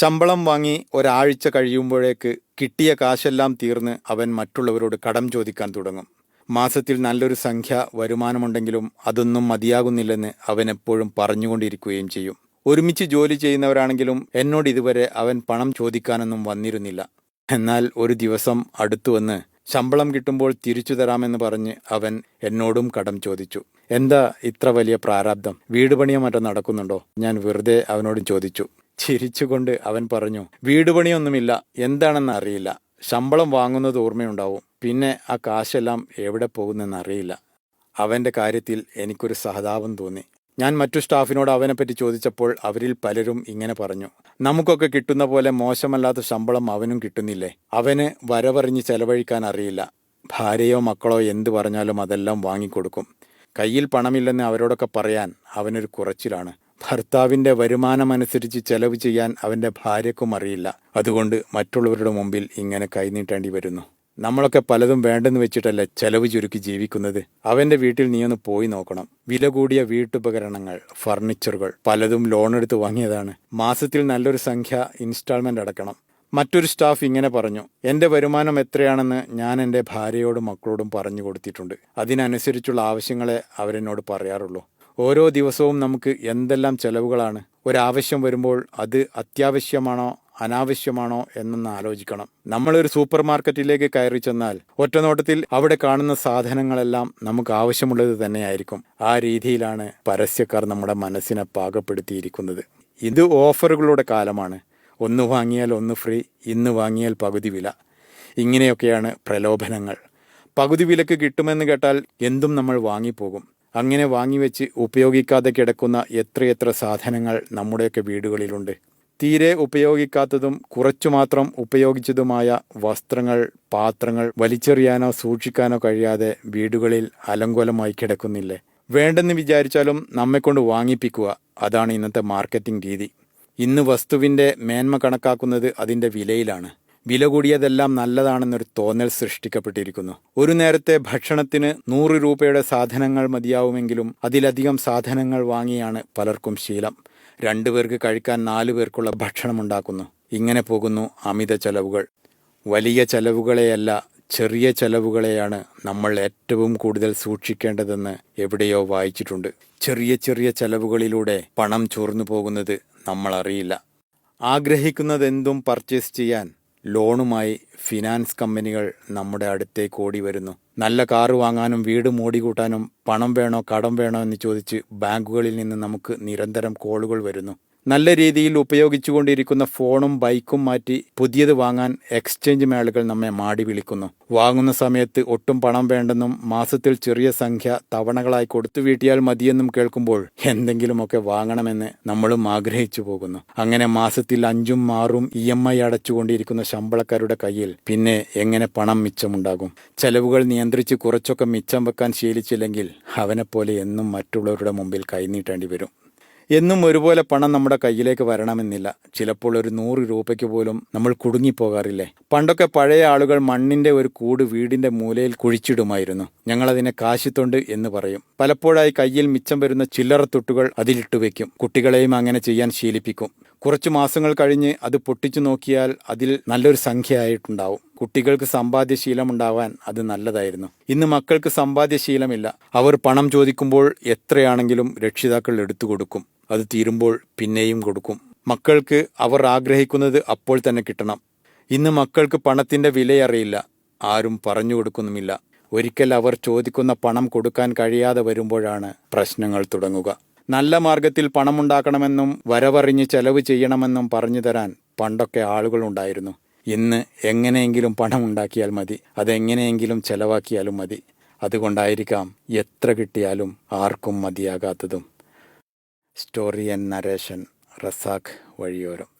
ശമ്പളം വാങ്ങി ഒരാഴ്ച കഴിയുമ്പോഴേക്ക് കിട്ടിയ കാശെല്ലാം തീർന്ന് അവൻ മറ്റുള്ളവരോട് കടം ചോദിക്കാൻ തുടങ്ങും. മാസത്തിൽ നല്ലൊരു സംഖ്യ വരുമാനമുണ്ടെങ്കിലും അതൊന്നും മതിയാകുന്നില്ലെന്ന് അവൻ എപ്പോഴും പറഞ്ഞുകൊണ്ടിരിക്കുകയും ചെയ്യും. ഒരുമിച്ച് ജോലി ചെയ്യുന്നവരാണെങ്കിലും എന്നോട് ഇതുവരെ അവൻ പണം ചോദിക്കാനൊന്നും വന്നിരുന്നില്ല. എന്നാൽ ഒരു ദിവസം അടുത്തു വന്ന് ശമ്പളം കിട്ടുമ്പോൾ തിരിച്ചു തരാമെന്ന് പറഞ്ഞ് അവൻ എന്നോടും കടം ചോദിച്ചു. എന്താ ഇത്ര വലിയ പ്രാരാബ്ദം? വീട് പണിയോ മറ്റോ നടക്കുന്നുണ്ടോ? ഞാൻ വെറുതെ അവനോട് ചോദിച്ചു. ചിരിച്ചുകൊണ്ട് അവൻ പറഞ്ഞു വീട് പണിയൊന്നുമില്ല എന്താണെന്ന് അറിയില്ല. ശമ്പളം വാങ്ങുന്നത് ഓർമ്മയുണ്ടാവും. പിന്നെ ആ കാശെല്ലാം എവിടെ പോകുന്നെന്ന് അറിയില്ല. അവന്റെ കാര്യത്തിൽ എനിക്കൊരു സഹതാപം തോന്നി. ഞാൻ മറ്റു സ്റ്റാഫിനോട് അവനെപ്പറ്റി ചോദിച്ചപ്പോൾ അവരിൽ പലരും ഇങ്ങനെ പറഞ്ഞു നമുക്കൊക്കെ കിട്ടുന്ന പോലെ മോശമല്ലാത്ത ശമ്പളം അവനും കിട്ടുന്നില്ലേ? അവന് വരവറിഞ്ഞ് ചെലവഴിക്കാൻ അറിയില്ല. ഭാര്യയോ മക്കളോ എന്ത് പറഞ്ഞാലും അതെല്ലാം വാങ്ങിക്കൊടുക്കും. കയ്യിൽ പണമില്ലെന്ന് അവരോടൊക്കെ പറയാൻ അവനൊരു കുറച്ചിലാണ്. ഭർത്താവിന്റെ വരുമാനമനുസരിച്ച് ചെലവ് ചെയ്യാൻ അവന്റെ ഭാര്യക്കും അറിയില്ല. അതുകൊണ്ട് മറ്റുള്ളവരുടെ മുമ്പിൽ ഇങ്ങനെ കൈനീട്ടേണ്ടി വരുന്നു. നമ്മളൊക്കെ പലതും വേണ്ടെന്ന് വെച്ചിട്ടല്ലേ ചെലവ് ചുരുക്കി ജീവിക്കുന്നത്? അവന്റെ വീട്ടിൽ നീ ഒന്ന് പോയി നോക്കണം. വില കൂടിയ വീട്ടുപകരണങ്ങൾ ഫർണിച്ചറുകൾ പലതും ലോൺ എടുത്ത് വാങ്ങിയതാണ്. മാസത്തിൽ നല്ലൊരു സംഖ്യ ഇൻസ്റ്റാൾമെന്റ് അടക്കണം. മറ്റൊരു സ്റ്റാഫ് ഇങ്ങനെ പറഞ്ഞു എന്റെ വരുമാനം എത്രയാണെന്ന് ഞാൻ എന്റെ ഭാര്യയോടും മക്കളോടും പറഞ്ഞു കൊടുത്തിട്ടുണ്ട്. അതിനനുസരിച്ചുള്ള ആവശ്യങ്ങളെ അവരെന്നോട് പറയാറുള്ളൂ. ഓരോ ദിവസവും നമുക്ക് എന്തെല്ലാം ചെലവുകളാണ് ഒരാവശ്യം വരുമ്പോൾ അത് അത്യാവശ്യമാണോ അനാവശ്യമാണോ എന്നൊന്ന് ആലോചിക്കണം. നമ്മളൊരു സൂപ്പർ മാർക്കറ്റിലേക്ക് കയറി ചെന്നാൽ ഒറ്റനോട്ടത്തിൽ അവിടെ കാണുന്ന സാധനങ്ങളെല്ലാം നമുക്ക് ആവശ്യമുള്ളത് തന്നെയായിരിക്കും. ആ രീതിയിലാണ് പരസ്യക്കാർ നമ്മുടെ മനസ്സിനെ പാകപ്പെടുത്തിയിരിക്കുന്നത്. ഇത് ഓഫറുകളുടെ കാലമാണ്. ഒന്ന് വാങ്ങിയാൽ ഒന്ന് ഫ്രീ ഇന്ന് വാങ്ങിയാൽ പകുതി വില. ഇങ്ങനെയൊക്കെയാണ് പ്രലോഭനങ്ങൾ. പകുതി വിലക്ക് കിട്ടുമെന്ന് കേട്ടാൽ എന്തും നമ്മൾ വാങ്ങിപ്പോകും. അങ്ങനെ വാങ്ങിവെച്ച് ഉപയോഗിക്കാതെ കിടക്കുന്ന എത്രയെത്ര സാധനങ്ങൾ നമ്മുടെയൊക്കെ വീടുകളിലുണ്ട്. തീരെ ഉപയോഗിക്കാത്തതും കുറച്ചു മാത്രം ഉപയോഗിച്ചതുമായ വസ്ത്രങ്ങൾ പാത്രങ്ങൾ വലിച്ചെറിയാനോ സൂക്ഷിക്കാനോ കഴിയാതെ വീടുകളിൽ അലങ്കോലമായി കിടക്കുന്നില്ലേ? വേണ്ടെന്ന് വിചാരിച്ചാലും നമ്മെക്കൊണ്ട് വാങ്ങിപ്പിക്കുക. അതാണ് ഇന്നത്തെ മാർക്കറ്റിംഗ് രീതി. ഇന്ന് വസ്തുവിന്റെ മേന്മ കണക്കാക്കുന്നത് അതിന്റെ വിലയിലാണ്. വില കൂടിയതെല്ലാം നല്ലതാണെന്നൊരു തോന്നൽ സൃഷ്ടിക്കപ്പെട്ടിരിക്കുന്നു. ഒരു നേരത്തെ ഭക്ഷണത്തിന് നൂറ് രൂപയുടെ സാധനങ്ങൾ മതിയാവുമെങ്കിലും അതിലധികം സാധനങ്ങൾ വാങ്ങിയാണ് പലർക്കും ശീലം. രണ്ടുപേർക്ക് കഴിക്കാൻ നാലു പേർക്കുള്ള ഭക്ഷണമുണ്ടാക്കുന്നു. ഇങ്ങനെ പോകുന്നു അമിത ചെലവുകൾ. വലിയ ചെലവുകളെയല്ല ചെറിയ ചെലവുകളെയാണ് നമ്മൾ ഏറ്റവും കൂടുതൽ സൂക്ഷിക്കേണ്ടതെന്ന് എവിടെയോ വായിച്ചിട്ടുണ്ട്. ചെറിയ ചെറിയ ചെലവുകളിലൂടെ പണം ചോർന്നു പോകുന്നത് നമ്മൾ അറിയില്ല ആഗ്രഹിക്കുന്നതെന്തും പർച്ചേസ് ചെയ്യാൻ ലോണുമായി ഫിനാൻസ് കമ്പനികൾ നമ്മുടെ അടുത്തേക്ക് ഓടി വരുന്നു. നല്ല കാറ് വാങ്ങാനും വീട് മോടികൂട്ടാനും പണം വേണോ കടം വേണോ എന്ന് ചോദിച്ച് ബാങ്കുകളിൽ നിന്ന് നമുക്ക് നിരന്തരം കോളുകൾ വരുന്നു. നല്ല രീതിയിൽ ഉപയോഗിച്ചുകൊണ്ടിരിക്കുന്ന ഫോണും ബൈക്കും മാറ്റി പുതിയത് വാങ്ങാൻ എക്സ്ചേഞ്ച് മേളകൾ നമ്മെ മാടി വിളിക്കുന്നു. വാങ്ങുന്ന സമയത്ത് ഒട്ടും പണം വേണ്ടെന്നും മാസത്തിൽ ചെറിയ സംഖ്യ തവണകളായി കൊടുത്തു വീട്ടിയാൽ മതിയെന്നും കേൾക്കുമ്പോൾ എന്തെങ്കിലുമൊക്കെ വാങ്ങണമെന്ന് നമ്മളും ആഗ്രഹിച്ചു പോകുന്നു. അങ്ങനെ മാസത്തിൽ അഞ്ചും ആറും ഇ എം ഐ അടച്ചുകൊണ്ടിരിക്കുന്ന ശമ്പളക്കാരുടെ കയ്യിൽ പിന്നെ എങ്ങനെ പണം മിച്ചമുണ്ടാകും? ചെലവുകൾ നിയന്ത്രിച്ച് കുറച്ചൊക്കെ മിച്ചം വെക്കാൻ ശീലിച്ചില്ലെങ്കിൽ അവനെപ്പോലെ എന്നും മറ്റുള്ളവരുടെ മുമ്പിൽ കൈനീട്ടേണ്ടി വരും. എന്നും ഒരുപോലെ പണം നമ്മുടെ കയ്യിലേക്ക് വരണമെന്നില്ല. ചിലപ്പോൾ ഒരു നൂറ് രൂപയ്ക്ക് പോലും നമ്മൾ കുടുങ്ങിപ്പോകാറില്ലേ? പണ്ടൊക്കെ പഴയ ആളുകൾ മണ്ണിന്റെ ഒരു കൂട് വീടിന്റെ മൂലയിൽ കുഴിച്ചിടുമായിരുന്നു. ഞങ്ങളതിനെ കാശിത്തൊണ്ട് എന്ന് പറയും. പലപ്പോഴായി കയ്യിൽ മിച്ചം വരുന്ന ചില്ലറ തുട്ടുകൾ അതിലിട്ട് വെക്കും. കുട്ടികളെയും അങ്ങനെ ചെയ്യാൻ ശീലിപ്പിക്കും. കുറച്ചു മാസങ്ങൾ കഴിഞ്ഞ് അത് പൊട്ടിച്ചു നോക്കിയാൽ അതിൽ നല്ലൊരു സംഖ്യ ആയിട്ടുണ്ടാവും കുട്ടികൾക്ക് സമ്പാദ്യശീലമുണ്ടാവാൻ അത് നല്ലതായിരുന്നു. ഇന്ന് മക്കൾക്ക് സമ്പാദ്യശീലമില്ല. അവർ പണം ചോദിക്കുമ്പോൾ എത്രയാണെങ്കിലും രക്ഷിതാക്കൾ എടുത്തു കൊടുക്കും. അത് തീരുമ്പോൾ പിന്നെയും കൊടുക്കും. മക്കൾക്ക് അവർ ആഗ്രഹിക്കുന്നത് അപ്പോൾ തന്നെ കിട്ടണം. ഇന്ന് മക്കൾക്ക് പണത്തിന്റെ വിലയറിയില്ല. ആരും പറഞ്ഞു കൊടുക്കുന്നുമില്ല. ഒരിക്കൽ അവർ ചോദിക്കുന്ന പണം കൊടുക്കാൻ കഴിയാതെ വരുമ്പോഴാണ് പ്രശ്നങ്ങൾ തുടങ്ങുക. നല്ല മാർഗത്തിൽ പണമുണ്ടാക്കണമെന്നും വരവറിഞ്ഞ് ചെലവ് ചെയ്യണമെന്നും പറഞ്ഞു തരാൻ പണ്ടൊക്കെ ആളുകളുണ്ടായിരുന്നു ഇന്ന് എങ്ങനെയെങ്കിലും പണം ഉണ്ടാക്കിയാൽ മതി. അതെങ്ങനെയെങ്കിലും ചെലവാക്കിയാലും മതി. അതുകൊണ്ടായിരിക്കാം എത്ര കിട്ടിയാലും ആർക്കും മതിയാകാത്തതും. Story and narration Razak Vazhiyoram.